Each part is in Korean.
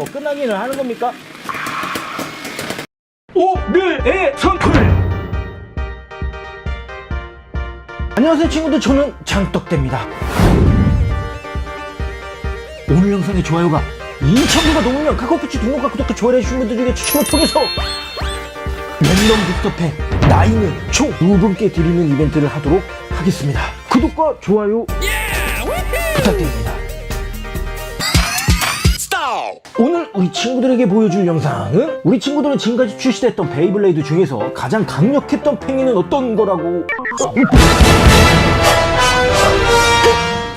어, 끝나기는 하는 겁니까? 오늘의 선풀! 안녕하세요 친구들. 저는 장떡대입니다. 오늘 영상의 좋아요가 2,000개가 넘으면 카카오푸치 등록과 구독과 좋아요 해주신 분들 중에 추첨을 통해서 랜덤 부스터팩 나이는 총 2분께 드리는 이벤트를 하도록 하겠습니다. 구독과 좋아요 부탁드립니다 오늘 우리 친구들에게 보여줄 영상은 우리 친구들은 지금까지 출시됐던 베이블레이드 중에서 가장 강력했던 팽이는 어떤 거라고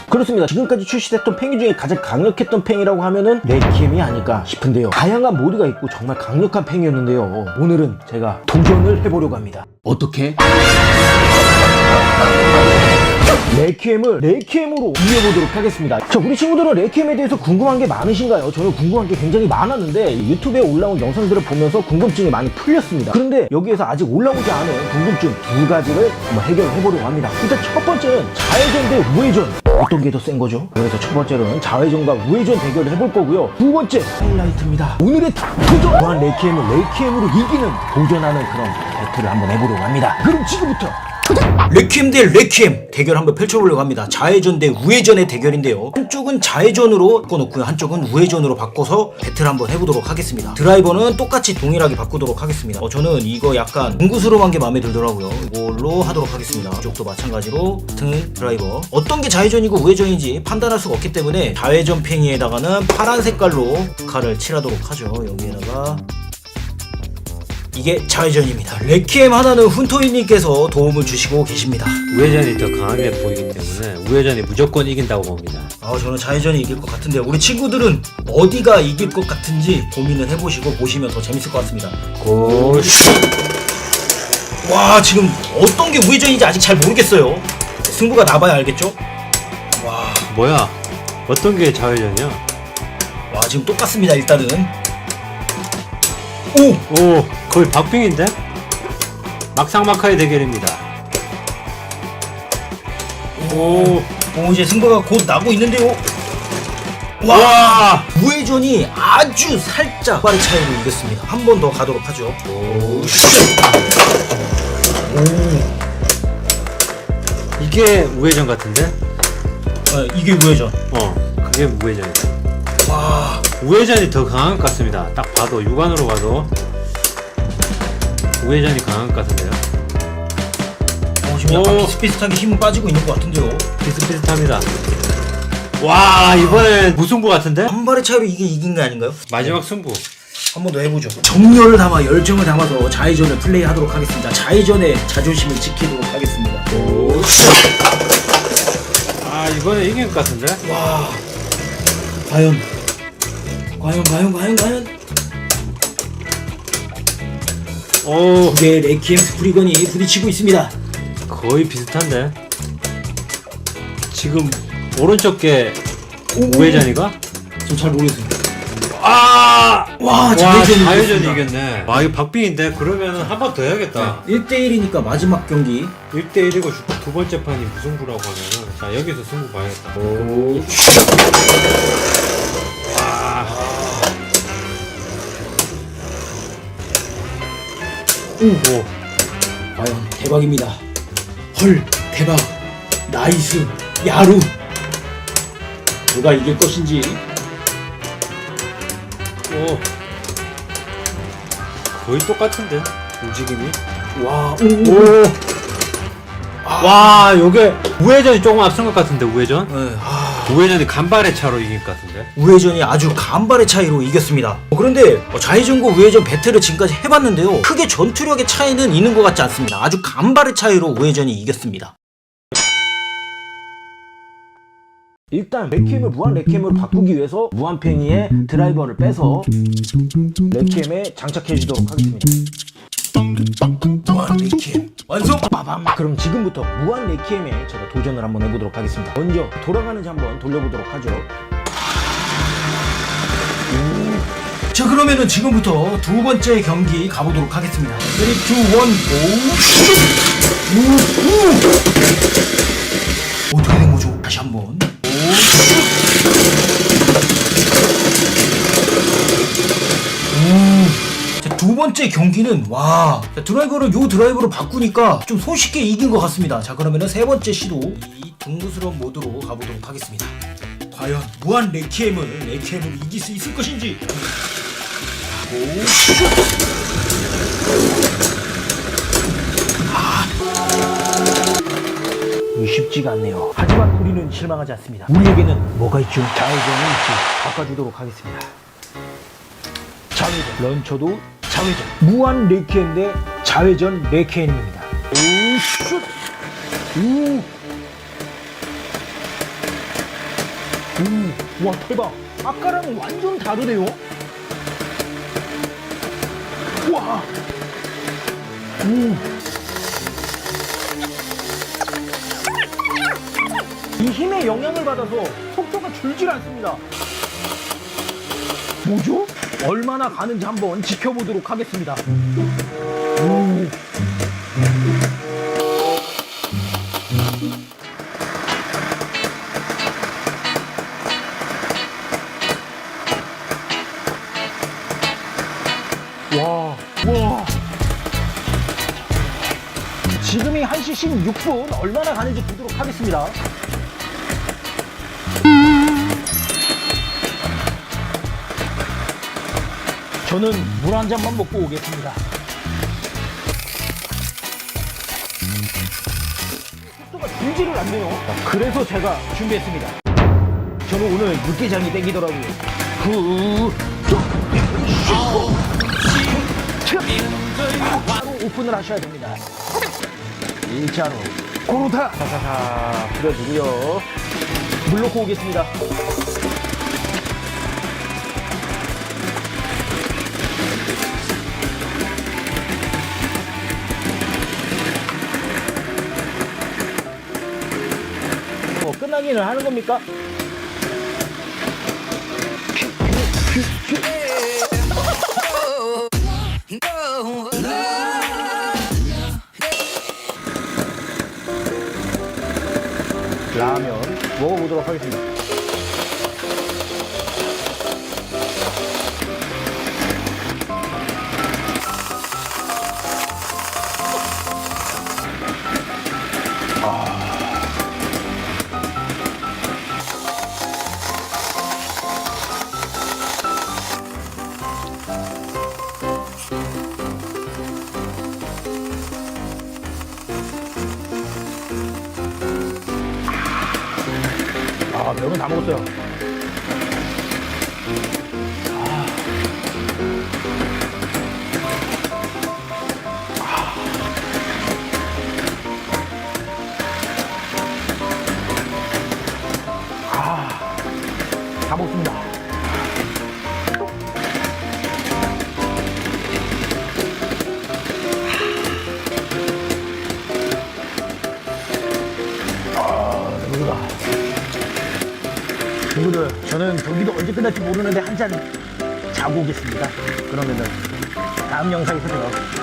그렇습니다. 지금까지 출시됐던 팽이 중에 가장 강력했던 팽이라고 하면은 레키엠이 아닐까 싶은데요. 다양한 모드가 있고 정말 강력한 팽이였는데요. 오늘은 제가 도전을 해보려고 합니다. 어떻게? 레키엠을 레키엠으로 이겨보도록 하겠습니다. 자, 우리 친구들은 레키엠에 대해서 궁금한 게 많으신가요? 저는 궁금한 게 굉장히 많았는데 유튜브에 올라온 영상들을 보면서 궁금증이 많이 풀렸습니다. 그런데 여기에서 아직 올라오지 않은 궁금증 두 가지를 한번 해결해보려고 합니다. 일단 첫 번째는 자회전 대 우회전. 어떤 게 더 센 거죠? 그래서 첫 번째로는 자회전과 우회전 대결을 해볼 거고요. 두 번째 하이라이트입니다. 오늘의 도전! 또한 레키엠을 레키엠으로 이기는 도전하는 그런 배틀을 한번 해보려고 합니다. 그럼 지금부터 레퀴엠 대 레퀴엠 대결 한번 펼쳐보려고 합니다. 자회전 대 우회전의 대결인데요. 한쪽은 자회전으로 바꿔놓고요. 한쪽은 우회전으로 바꿔서 배틀 한번 해보도록 하겠습니다. 드라이버는 똑같이 동일하게 바꾸도록 하겠습니다. 어, 저는 이거 약간 공구스러운 게 마음에 들더라고요. 이걸로 하도록 하겠습니다. 이쪽도 마찬가지로 같은 드라이버. 어떤 게 자회전이고 우회전인지 판단할 수가 없기 때문에 자회전 팽이에다가는 파란 색깔로 칼을 칠하도록 하죠. 여기에다가 이게 자회전입니다. 레퀴엠 하나는 훈토이님께서 도움을 주시고 계십니다. 우회전이 더 강하게 보이기 때문에 우회전이 무조건 이긴다고 봅니다. 아 저는 자회전이 이길 것 같은데 우리 친구들은 어디가 이길 것 같은지 고민을 해보시고 보시면 더 재밌을 것 같습니다. 고슈! 와 지금 어떤 게 우회전인지 아직 잘 모르겠어요. 승부가 나봐야 알겠죠? 와, 뭐야? 어떤 게 자회전이야? 와 지금 똑같습니다 일단은. 오, 오, 거의 박빙인데? 막상막하의 대결입니다. 오, 오 이제 승부가 곧 나고 있는데요. 와, 와! 우회전이 아주 살짝 빠른 차이로 이겼습니다. 한 번 더 가도록 하죠. 오, 이게 우회전 같은데? 아, 이게 우회전. 어, 그게 우회전이다. 와, 우회전이 더 강한 것 같습니다. 딱 봐도 육안으로 봐도 우회전이 강한 것 같은데요. 어, 지금 약간 오. 비슷비슷하게 힘은 빠지고 있는 것 같은데요. 비슷비슷합니다. 와, 이번엔 무승부 같은데? 한 발의 차이로 이게 이긴 게 아닌가요? 마지막 승부. 한 번 더 해보죠. 정열을 담아 열정을 담아서 자회전을 플레이하도록 하겠습니다. 자회전의 자존심을 지키도록 하겠습니다. 오, 아, 이번에 이긴 것 같은데? 와, 과연, 과연, 과연, 과연, 과연. 오, 두 개의 레키엠 스프리건이 부딪히고 있습니다. 거의 비슷한데? 지금 오른쪽 게 우회전이가? 좀잘 모르겠습니다. 아! 와, 와, 자회전이 이겼습니다. 이겼네. 와, 이거 박빙인데? 그러면 한 번 더 해야겠다. 1대1이니까 마지막 경기. 1대1이고 두 번째 판이 무승부라고 하면은 자, 여기서 승부 봐야겠다. 오, 오, 과연 대박입니다. 헐, 대박. 나이스, 야루. 누가 이길 것인지. 오. 거의 똑같은데? 움직임이? 와, 오, 오. 와, 요게 우회전이 조금 앞선 것 같은데, 우회전? 네, 아, 우회전이 간발의 차로 이긴 것 같은데? 우회전이 아주 간발의 차이로 이겼습니다. 어, 그런데 어, 좌회전과 우회전 배틀을 지금까지 해봤는데요. 크게 전투력의 차이는 있는 것 같지 않습니다. 아주 간발의 차이로 우회전이 이겼습니다. 일단 레키엠을 무한 레키엠으로 바꾸기 위해서 무한 팽이의 드라이버를 빼서 레키엠에 장착해 주도록 하겠습니다. 무한 레키엠 완성! 빠밤. 그럼 지금부터 무한 레키엠에 제가 도전을 한번 해보도록 하겠습니다. 먼저 돌아가는지 한번 돌려보도록 하죠. 자 그러면은 지금부터 두 번째 경기 가보도록 하겠습니다. 3, 2, 1, 오! 오! 오! 어떻게 된 거죠? 다시 한번. 오! 번째 경기는 와 자, 드라이버를 요 드라이버로 바꾸니까 좀 손쉽게 이긴 것 같습니다. 자 그러면은 세 번째 시도 이 둥그스러운 모드로 가보도록 하겠습니다. 과연 무한 레키엠을 레키엠을 이길 수 있을 것인지. 오, 슛! 이거 쉽지가 않네요. 하지만 우리는 실망하지 않습니다. 우리에게는 뭐가 있죠? 좌회전이 있지. 바꿔주도록 하겠습니다. 좌회전. 런처도 좌회전. 무한 레이켄 대 좌회전 레이켄입니다. 오, 슛! 우! 우! 와, 대박! 아까랑 완전 다르네요? 와! 우! 이 힘의 영향을 받아서 속도가 줄질 않습니다. 뭐죠? 얼마나 가는지 한번 지켜보도록 하겠습니다. 오. 와, 와. 지금이 1시 16분 얼마나 가는지 보도록 하겠습니다. 저는 물 한 잔만 먹고 오겠습니다. 속도가 줄지를 않네요. 자, 그래서 제가 준비했습니다. 저는 오늘 육개장이 땡기더라고요. 그, 바로 오픈을 하셔야 됩니다. 일자로 고루타 사사사 뿌려주고요. 물 넣고 오겠습니다. 뭐 끝나기는 하는 겁니까? 라면 먹어보도록 하겠습니다. 아, 면은 다 먹었어요. 저는 경기도 언제 끝날지 모르는데 한잔 자고 오겠습니다. 그러면은 다음 영상에서 봬요.